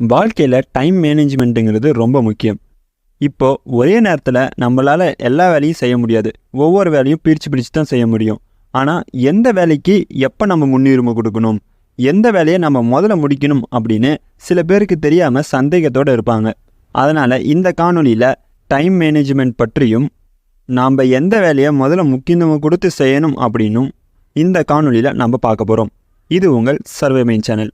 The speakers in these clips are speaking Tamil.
வாழ்க்கையில் டைம் மேனேஜ்மெண்ட்டுங்கிறது ரொம்ப முக்கியம். இப்போ ஒரே நேரத்தில் நம்மளால் எல்லா வேலையும் செய்ய முடியாது. ஒவ்வொரு வேலையும் பிரித்து பிரித்து தான் செய்ய முடியும். ஆனால் எந்த வேலைக்கு எப்போ நம்ம முன்னுரிமை கொடுக்கணும்? எந்த வேலையை நம்ம முதல்ல முடிக்கணும் அப்படின்னு சில பேருக்கு தெரியாமல் சந்தேகத்தோடு இருப்பாங்க. அதனால் இந்த காணொலியில் டைம் மேனேஜ்மெண்ட் பற்றியும் நாம் எந்த வேலையை முதல்ல முக்கியத்துவம் கொடுத்து செய்யணும் அப்படின்னும் இந்த காணொலியில் நம்ம பார்க்க போகிறோம் இது உங்கள் சர்வேமைன் சேனல்.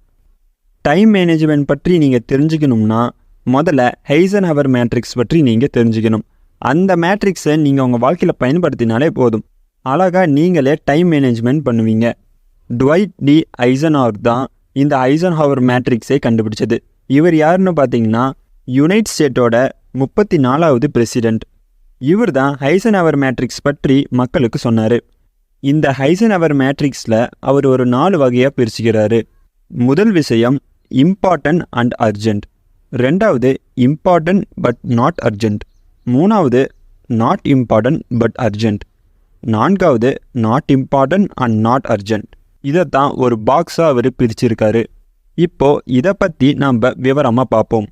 டைம் மேனேஜ்மெண்ட் பற்றி நீங்கள் தெரிஞ்சுக்கணும்னா முதல்ல ஹெய்சன் ஹவர் மேட்ரிக்ஸ் பற்றி நீங்கள் தெரிஞ்சுக்கணும். அந்த மேட்ரிக்ஸை நீங்கள் உங்கள் வாழ்க்கையில் பயன்படுத்தினாலே போதும். அழகாக நீங்களே டைம் மேனேஜ்மெண்ட் பண்ணுவீங்க. டுவைட் டி ஐசன்ஹவர் தான் இந்த ஐசன்ஹவர் மேட்ரிக்ஸை கண்டுபிடிச்சது. இவர் யாருன்னு பார்த்தீங்கன்னா யுனைட் ஸ்டேட்டோட முப்பத்தி நாலாவது பிரசிடெண்ட் இவர் தான் ஹைசன்ஹவர் மேட்ரிக்ஸ் பற்றி மக்களுக்கு சொன்னார். இந்த ஹைசன் அவர் மேட்ரிக்ஸில் அவர் ஒரு நாலு வகையாக பிரிச்சுக்கிறாரு. முதல் விஷயம் இம்பார்ட்டன்ட் அண்ட் அர்ஜென்ட் ரெண்டாவது இம்பார்ட்டன்ட் பட் நாட் அர்ஜென்ட் மூணாவது நாட் இம்பார்ட்டன்ட் பட் அர்ஜென்ட் நான்காவது not important and not urgent இதை தான் ஒரு பாக்ஸாக அவர் பிரிச்சிருக்காரு. இப்போ இதை பற்றி நம்ம விவரமாக பார்ப்போம்.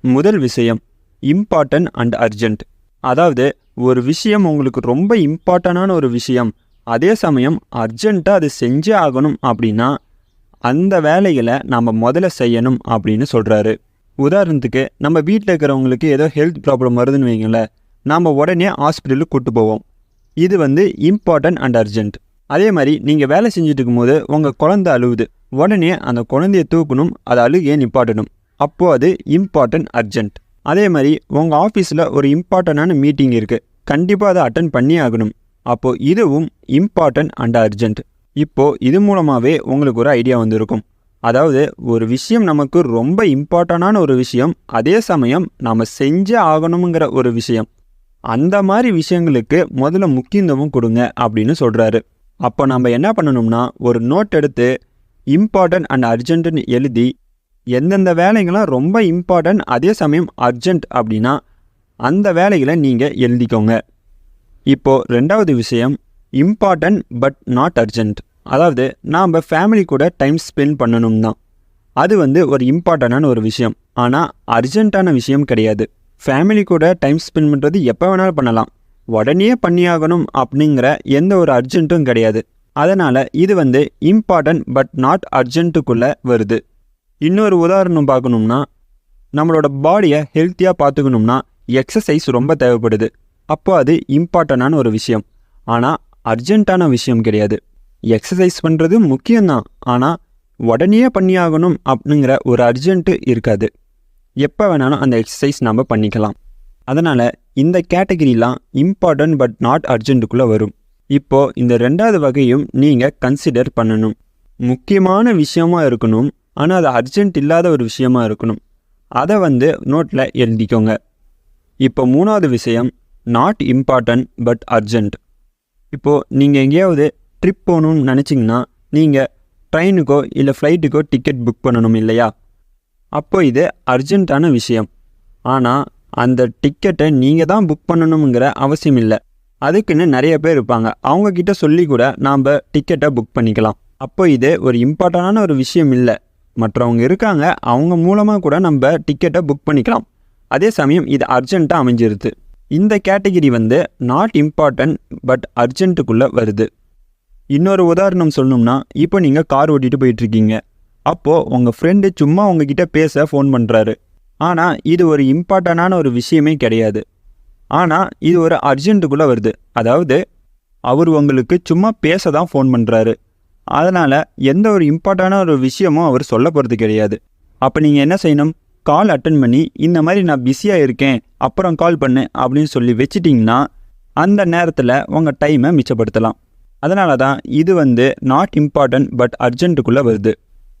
முதல் விஷயம் இம்பார்ட்டன்ட் அண்ட் அர்ஜென்ட் அதாவது ஒரு விஷயம் உங்களுக்கு ரொம்ப இம்பார்ட்டண்டான ஒரு விஷயம். அதே சமயம் அர்ஜென்ட்டாக அது செஞ்சே ஆகணும் அப்படின்னா அந்த வேலைகளை நாம் முதல்ல செய்யணும் அப்படின்னு சொல்கிறாரு உதாரணத்துக்கு நம்ம வீட்டில் இருக்கிறவங்களுக்கு ஏதோ ஹெல்த் ப்ராப்ளம் வருதுன்னு வைங்களேன் நாம் உடனே ஹாஸ்பிட்டலுக்கு கூட்டு போவோம். இது வந்து இம்பார்ட்டன்ட் அண்ட் அர்ஜென்ட் அதே மாதிரி நீங்கள் வேலை செஞ்சுட்டு இருக்கும்போது உங்கள் குழந்தை அழுவுது. உடனே அந்த குழந்தைய தூக்கணும் அது அழுகையை நிப்பாட்டணும். அப்போது அது இம்பார்ட்டன்ட் அர்ஜென்ட் அதே மாதிரி உங்கள் ஆஃபீஸில் ஒரு இம்பார்ட்டண்டான மீட்டிங் இருக்குது கண்டிப்பாக அதை அட்டன் பண்ணி ஆகணும். அப்போது இதுவும் இம்பார்ட்டன்ட் அண்ட் அர்ஜென்ட் இப்போது இது மூலமாகவே உங்களுக்கு ஒரு ஐடியா வந்திருக்கும். அதாவது ஒரு விஷயம் நமக்கு ரொம்ப இம்பார்ட்டண்டான ஒரு விஷயம் அதே சமயம் நாம் செஞ்சே ஆகணுங்கிற ஒரு விஷயம். அந்த மாதிரி விஷயங்களுக்கு முதல்ல முக்கியத்துவம் கொடுங்க அப்படின்னு சொல்கிறாரு அப்போ நம்ம என்ன பண்ணணும்னா ஒரு நோட் எடுத்து இம்பார்ட்டன்ட் அண்ட் அர்ஜென்ட்டுன்னு எழுதி எந்தெந்த வேலைகள்லாம் ரொம்ப இம்பார்ட்டன்ட் அதே சமயம் அர்ஜென்ட் அப்படின்னா அந்த வேலைகளை நீங்கள் எழுதிக்கோங்க. இப்போது ரெண்டாவது விஷயம் இம்பார்ட்டன்ட் பட் நாட் அர்ஜென்ட் அதாவது நாம் ஃபேமிலி கூட டைம் ஸ்பெண்ட் பண்ணணும் தான் அது வந்து ஒரு இம்பார்ட்டண்டான ஒரு விஷயம். ஆனால் அர்ஜென்ட்டான விஷயம் கிடையாது. ஃபேமிலி கூட டைம் ஸ்பெண்ட் பண்ணுறது எப்போ வேணாலும் பண்ணலாம். உடனே பண்ணியாகணும் அப்படிங்கிற எந்த ஒரு அர்ஜென்ட்டும் கிடையாது. அதனால் இது வந்து இம்பார்ட்டன்ட் பட் நாட் அர்ஜென்ட்டுக்குள்ளே வருது. இன்னொரு உதாரணம் பார்க்கணும்னா நம்மளோட பாடியை ஹெல்த்தியாக பார்த்துக்கணும்னா எக்ஸசைஸ் ரொம்ப தேவைப்படுது. அப்போ அது இம்பார்ட்டண்டான ஒரு விஷயம். ஆனால் அர்ஜென்ட்டான விஷயம் கிடையாது. எக்ஸசைஸ் பண்ணுறது முக்கியம்தான். ஆனால் உடனே பண்ணியாகணும் அப்படிங்கிற ஒரு அர்ஜென்ட்டு இருக்காது. எப்போ வேணாலும் அந்த எக்ஸசைஸ் நம்ம பண்ணிக்கலாம். அதனால் இந்த கேட்டகிரிலாம் இம்பார்ட்டன்ட் பட் நாட் அர்ஜென்ட்டுக்குள்ளே வரும். இப்போது இந்த ரெண்டாவது வகையும் நீங்கள் கன்சிடர் பண்ணணும். முக்கியமான விஷயமா இருக்கணும். ஆனால் அது அர்ஜென்ட் இல்லாத ஒரு விஷயமா இருக்கணும். அதை வந்து நோட்டில் எழுதிக்கோங்க. இப்போ மூணாவது விஷயம் நாட் இம்பார்ட்டன்ட் பட் அர்ஜென்ட். இப்போது நீங்கள் எங்கேயாவது ட்ரிப் போகணும்னு நினச்சிங்கன்னா நீங்கள் ட்ரெயினுக்கோ இல்லை ஃப்ளைட்டுக்கோ டிக்கெட் புக் பண்ணணும் இல்லையா? அப்போ இது அர்ஜென்ட்டான விஷயம். ஆனால் அந்த டிக்கெட்டை நீங்கள் தான் புக் பண்ணணுங்கிற அவசியம் இல்லை. அதுக்குன்னு நிறைய பேர் இருப்பாங்க. அவங்கக்கிட்ட சொல்லி கூட நாம் டிக்கெட்டை புக் பண்ணிக்கலாம். அப்போ இது ஒரு இம்பார்ட்டண்டான ஒரு விஷயம் இல்லை. மற்றவங்க இருக்காங்க அவங்க மூலமாக கூட நம்ம டிக்கெட்டை புக் பண்ணிக்கலாம். அதே சமயம் இது அர்ஜென்ட்டாக அமைஞ்சிருது. இந்த கேட்டகிரி வந்து நாட் இம்பார்ட்டன்ட் பட் அர்ஜென்ட்டுக்குள்ளே வருது. இன்னொரு உதாரணம் சொல்லணும்னா இப்போ நீங்கள் கார் ஓட்டிகிட்டு போயிட்டுருக்கீங்க. அப்போது உங்கள் ஃப்ரெண்டு சும்மா உங்ககிட்ட பேச ஃபோன் பண்ணுறாரு ஆனால் இது ஒரு இம்பார்ட்டண்டான ஒரு விஷயமே கிடையாது. ஆனால் இது ஒரு அர்ஜென்ட்டுக்குள்ளே வருது. அதாவது அவர் உங்களுக்கு சும்மா பேச தான் ஃபோன் பண்ணுறாரு அதனால் எந்த ஒரு இம்பார்ட்டண்டான ஒரு விஷயமும் அவர் சொல்ல போகிறது கிடையாது. அப்போ நீங்கள் என்ன செய்யணும்? கால் அட்டன் பண்ணி இந்த மாதிரி நான் பிஸியாக இருக்கேன் அப்புறம் கால் பண்ணு அப்படின்னு சொல்லி வச்சிட்டிங்கன்னா அந்த நேரத்தில் உங்கள் டைமை மிச்சப்படுத்தலாம். அதனால தான் இது வந்து நாட் இம்பார்ட்டன்ட் பட் அர்ஜென்ட்டுக்குள்ளே வருது.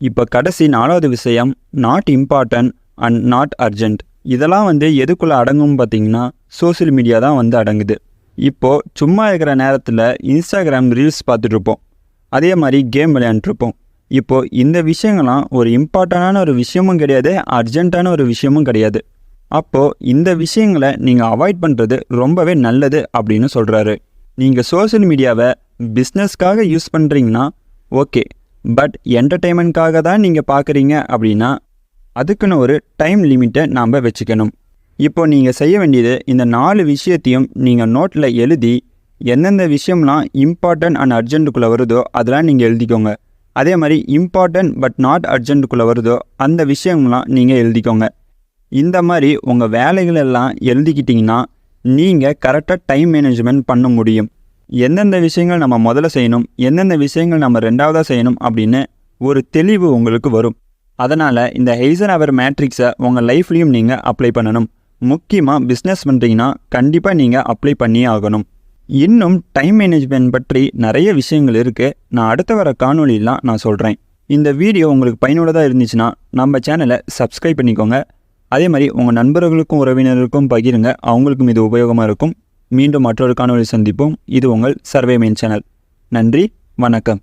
இப்போ கடைசி நாலாவது விஷயம் not important and not urgent இதெல்லாம் வந்து எதுக்குள்ளே அடங்கும் பார்த்தீங்கன்னா சோஷியல் மீடியா தான் வந்து அடங்குது. இப்போது சும்மா இருக்கிற நேரத்தில் இன்ஸ்டாகிராம் ரீல்ஸ் பார்த்துட்ருப்போம் அதே மாதிரி கேம் விளையாண்டுருப்போம் இப்போது இந்த விஷயங்கள்லாம் ஒரு இம்பார்ட்டண்டான ஒரு விஷயமும் கிடையாது அர்ஜென்ட்டான ஒரு விஷயமும் கிடையாது. அப்போது இந்த விஷயங்களை நீங்கள் அவாய்ட் பண்ணுறது ரொம்பவே நல்லது அப்படின்னு சொல்கிறாரு நீங்கள் சோஷியல் மீடியாவை பிஸ்னஸ்க்காக யூஸ் பண்ணுறீங்கன்னா ஓகே. பட் என்டர்டெயின்மெண்ட்காக தான் நீங்கள் பார்க்குறீங்க அப்படின்னா அதுக்குன்னு ஒரு டைம் லிமிட்டை நாம் வச்சுக்கணும். இப்போ நீங்கள் செய்ய வேண்டியது இந்த நாலு விஷயத்தையும் நீங்கள் நோட்டில் எழுதி எந்தெந்த விஷயம்லாம் இம்பார்ட்டன்ட் அண்ட் அர்ஜென்ட்டுக்குள்ளே வருதோ அதெல்லாம் நீங்கள் எழுதிக்கோங்க. அதே மாதிரி இம்பார்ட்டன்ட் பட் நாட் அர்ஜென்ட்டுக்குள்ளே வருதோ அந்த விஷயம்லாம் நீங்கள் எழுதிக்கோங்க. இந்த மாதிரி உங்கள் வேலைகளெல்லாம் எழுதிக்கிட்டிங்கன்னா நீங்கள் கரெக்டாக டைம் மேனேஜ்மெண்ட் பண்ண முடியும். எந்தெந்த விஷயங்கள் நம்ம முதல்ல செய்யணும் எந்தெந்த விஷயங்கள் நம்ம ரெண்டாவதாக செய்யணும் அப்படின்னு ஒரு தெளிவு உங்களுக்கு வரும். அதனால் இந்த ஹெய்சன் அவர் மேட்ரிக்ஸை உங்கள் லைஃப்லேயும் நீங்கள் அப்ளை பண்ணணும். முக்கியமாக பிஸ்னஸ் பண்ணுறீங்கன்னா கண்டிப்பாக நீங்கள் அப்ளை பண்ணியே ஆகணும். இன்னும் டைம் மேனேஜ்மெண்ட் பற்றி நிறைய விஷயங்கள் இருக்குது நான் அடுத்த வர காணொலியெலாம் நான் சொல்கிறேன் இந்த வீடியோ உங்களுக்கு பயனுள்ளதாக இருந்துச்சுன்னா நம்ம சேனலை சப்ஸ்கிரைப் பண்ணிக்கோங்க. அதே மாதிரி உங்கள் நண்பர்களுக்கும் உறவினர்களுக்கும் பகிருங்க. அவங்களுக்கும் இது உபயோகமாக இருக்கும். மீண்டும் மற்றொரு காணொலி சந்திப்போம். இது உங்கள் சர்வே மெயின் சேனல் நன்றி வணக்கம்.